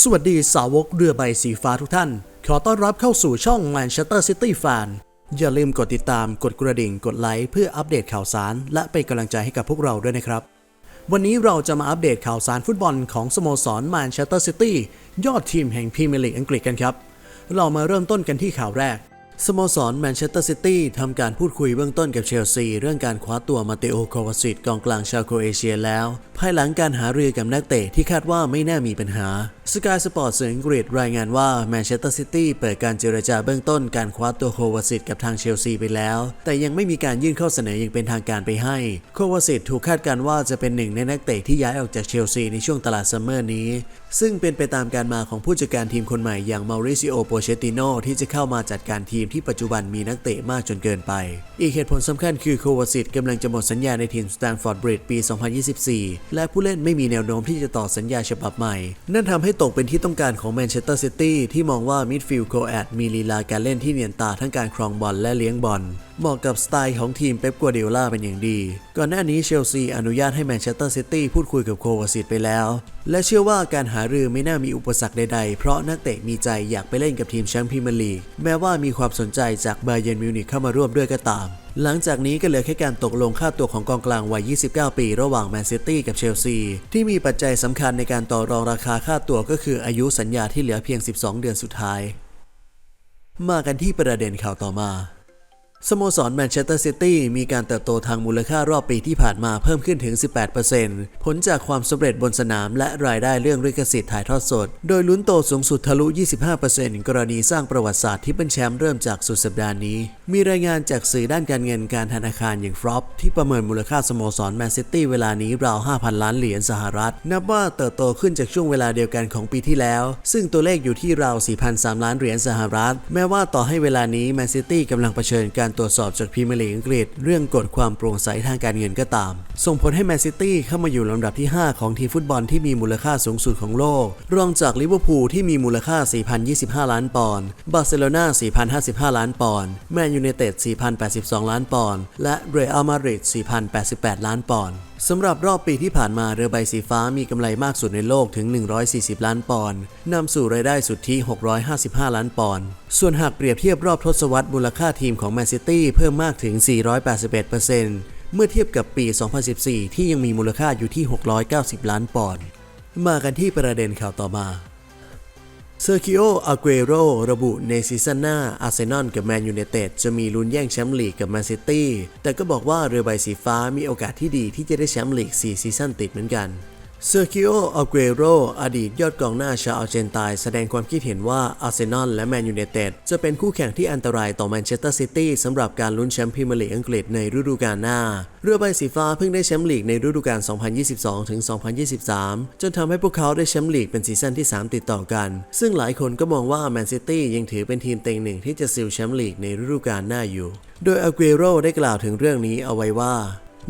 สวัสดีสาวกเรือใบสีฟ้าทุกท่าน ขอต้อนรับเข้าสู่ช่อง Manchester City Fan อย่าลืมกดติดตามกดกระดิ่งกดไลค์เพื่ออัปเดตข่าวสาร และเป็นกำลังใจให้กับพวกเราด้วยนะครับ วันนี้เราจะมาอัปเดตข่าวสารฟุตบอลของสโมสร Manchester City ยอดทีมแห่งพรีเมียร์ลีกอังกฤษกันครับ เรามาเริ่มต้นกันที่ข่าวแรกสโมสรแมนเชสเตอร์ซิตี้ทำการพูดคุยเบื้องต้นกับเชลซี เรื่องการคว้าตัวมาเตโอโควาซิตกองกลางชาวโครเอเชียแล้ว ภายหลังการหารือกับนักเตะที่คาดว่าไม่น่ามีปัญหาสกายสปอร์ตสื่ออังกฤษรายงานว่าแมนเชสเตอร์ซิตี้เปิดการเจรจาเบื้องต้นการคว้าตัวโควาซิตกับทางเชลซีไปแล้ว แต่ยังไม่มีการยื่นข้อเสนออย่างเป็นทางการไปให้ โควาซิตถูกคาดการณ์ว่าจะเป็นหนึ่งในนักเตะที่ย้ายออกจากเชลซีในช่วงตลาดซัมเมอร์นี้ ซึ่งเป็นไปตามการมาของผู้จัดการทีมคนใหม่อย่างมาริซิโอโปเชติโนที่จะเข้ามาจัดการทีมที่ปัจจุบันมีนักเตะมากจนเกินไป อีกเหตุผลสำคัญคือโควาซิตกำลังจะหมดสัญญาในทีมสแตนฟอร์ดบริดปี 2024 และผู้เล่นไม่มีแนวโน้มที่จะต่อสัญญาฉบับใหม่ นั่นทำให้ตกเป็นที่ต้องการของแมนเชสเตอร์ซิตี้ที่มองว่ามิดฟิลด์โคแอดมีลีลาการเล่นที่เนียนตาทั้งการครองบอลและเลี้ยงบอล เหมาะกับสไตล์ของทีมเป๊ปกัวเดล่าเป็นอย่างดี ก่อนหน้านี้เชลซีอนุญาตให้แมนเชสเตอร์ซิตี้พูดคุยกับโควาซิตไปแล้ว และเชื่อว่าการหารือไม่น่ามีอุปสรรคใดๆ เพราะนักเตะมีใจอยากไปเล่นกับทีมแชมป์พรีเมียร์ลีก แม้ว่ามีความสนใจจากบาเยร์นมิวนิกเข้ามาร่วมด้วยก็ตาม หลังจากนี้ก็เหลือแค่การตกลงค่าตัวของกองกลางวัย 29 ปี ระหว่างแมนซิตี้กับเชลซี ที่มีปัจจัยสำคัญในการต่อรองราคาค่าตัวก็คืออายุสัญญาที่เหลือเพียง 12 เดือนสุดท้าย มากันที่ประเด็นข่าวต่อมา สโมสรแมนเชสเตอร์ซิตี้มีการเติบโตทางมูลค่ารอบปีที่ผ่านมาเพิ่มขึ้นถึง 18%ผลจากความสำเร็จบนสนามและรายได้เรื่องลิขสิทธิ์ถ่ายทอดสด โดยลุ้นโตสูงสุดทะลุ 25%กรณีสร้างประวัติศาสตร์ที่เป็นแชมป์เริ่มจากสุดสัปดาห์นี้ มีรายงานจากสื่อด้านการเงินการธนาคารอย่างฟรอปที่ประเมินมูลค่าสโมสรแมนซิตี้เวลานี้ราว 5,000 ล้านเหรียญสหรัฐ นับว่าเติบโตขึ้นจากช่วงเวลาเดียวกันของปีที่แล้ว ซึ่งตัวเลขอยู่ที่ราว 4,003 ล้านเหรียญสหรัฐ แม้ว่าต่อให้เวลานี้แมนซิตี้กำลังเผชิญการตรวจสอบจากพรีเมียร์ลีกอังกฤษ เรื่องกฎความโปร่งใสทางการเงินก็ตาม ส่งผลให้แมนซิตี้เข้ามาอยู่ลำดับที่ 5 ของทีมฟุตบอลที่มีมูลค่าสูงสุดของโลก รองจากลิเวอร์พูลที่มีมูลค่า 4,025 ล้านปอนด์ บาร์เซโลนา 4,055 ล้านปอนด์ แมนยูไนเต็ด 4,082 ล้านปอนด์ และเรอัลมาดริด 4,088 ล้านปอนด์สำหรับรอบปีที่ผ่านมาเรือใบสีฟ้ามีกำไรมากสุดในโลกถึง 140 ล้านปอนด์นำสู่รายได้สุทธิ 655 ล้านปอนด์ ส่วนหากเปรียบเทียบรอบทศวรรษมูลค่าทีมของแมนซิตี้เพิ่มมากถึง 481%เมื่อเทียบกับปี 2014 ที่ยังมีมูลค่าอยู่ที่ 690 ล้านปอนด์ มากันที่ประเด็นข่าวต่อมา เซอร์คิโอ อาเกโร ระบุในซีซั่นหน้า อาร์เซนอลกับแมนยูเนเต็ดจะมีลุ้นแย่งแชมป์ลีกกับแมนซิตี้ แต่ก็บอกว่าเรือใบสีฟ้ามีโอกาสที่ดีที่จะได้แชมป์ลีก 4 ซีซั่นติดเหมือนกัน เซอร์คิโออาเกโรอดีตยอดกองหน้าชาวอาร์เจนตายแสดงความคิดเห็นว่าอาร์เซนอลและแมนยูไนเต็ดจะเป็นคู่แข่งที่อันตรายต่อแมนเชสเตอร์ซิตี้สำหรับการลุ้นแชมป์พรีเมียร์ลีกอังกฤษในฤดูกาลหน้า เรือใบสีฟ้าเพิ่งได้แชมป์ลีกในฤดูกาล 2022-2023 จนทำให้พวกเขาได้แชมป์ลีกเป็นซีซั่นที่ 3 ติดต่อกัน ซึ่งหลายคนก็มองว่าแมนซิตี้ยังถือเป็นทีมเต็งหนึ่งที่จะซิลแชมป์ลีกในฤดูกาลหน้าอยู่ โดยอาเกโรได้กล่าวถึงเรื่องนี้เอาไว้ว่า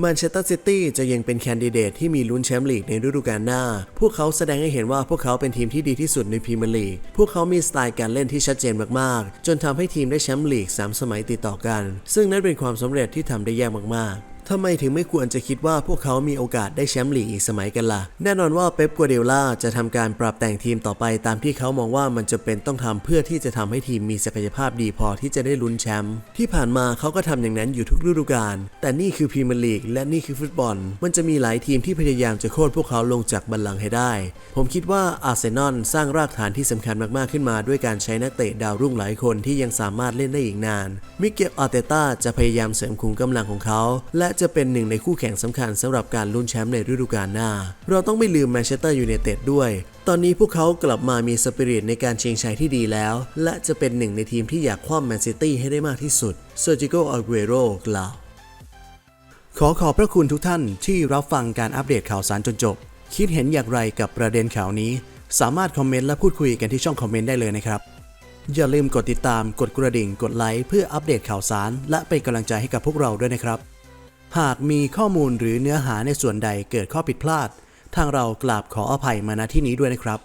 แมนเชสเตอร์ซิตี้จะยังเป็นแคนดิเดตที่มีลุ้นแชมป์ลีกในฤดูกาลหน้า พวกเขาแสดงให้เห็นว่าพวกเขาเป็นทีมที่ดีที่สุดในพรีเมียร์ลีก พวกเขามีสไตล์การเล่นที่ชัดเจนมากๆ จนทำให้ทีมได้แชมป์ลีก 3 สมัยติดต่อกัน ซึ่งนั่นเป็นความสำเร็จที่ทำได้ยากมากๆ ทำไมถึงไม่ควรจะคิดว่าพวกเขามีโอกาสได้แชมป์ลีกอีกสมัยกันล่ะ แน่นอนว่าเป๊ปกัวเดล่าจะทำการปรับแต่งทีมต่อไปตามที่เขามองว่ามันจะเป็นต้องทำเพื่อที่จะทำให้ทีมมีศักยภาพดีพอที่จะได้ลุ้นแชมป์ที่ผ่านมาเขาก็ทำอย่างนั้นอยู่ทุกฤดูกาลแต่นี่คือพรีเมียร์ลีกและนี่คือฟุตบอล มันจะมีหลายทีมที่พยายามจะโค่นพวกเขาลงจากบัลลังก์ให้ได้ ผมคิดว่าอาร์เซนอลสร้างรากฐานที่สำคัญมากๆขึ้นมา ด้วยการใช้นักเตะดาวรุ่งหลายคนที่ยังสามารถเล่นได้อีกนานมิเกลอาร์เตต้าจะพยายามเสริมขุมกำลังของเขา และจะเป็นหนึ่งในคู่แข่งสำคัญสำหรับการลุ้นแชมป์ในฤดูกาลหน้า เราต้องไม่ลืมแมนเชสเตอร์ยูไนเต็ดด้วย ตอนนี้พวกเขากลับมามีสปิริตในการเชิงชัยที่ดีแล้ว และจะเป็นหนึ่งในทีมที่อยากคว้าแมนซิตี้ให้ได้มากที่สุดเซอร์จิโกอาเกโรกล่าวขอขอบพระคุณทุกท่านที่รับฟังการอัปเดตข่าวสารจนจบ คิดเห็นอย่างไรกับประเด็นข่าวนี้ สามารถคอมเมนต์และพูดคุยกันที่ช่องคอมเมนต์ได้เลยนะครับ อย่าลืมกดติดตาม กดกระดิ่ง กดไลค์เพื่ออัปเดตข่าวสาร และเป็นกำลังใจให้กับพวกเราด้วยนะครับ หากมีข้อมูลหรือเนื้อหาในส่วนใดเกิดข้อผิดพลาด ทางเรากราบขออภัยมาณที่นี้ด้วยนะครับ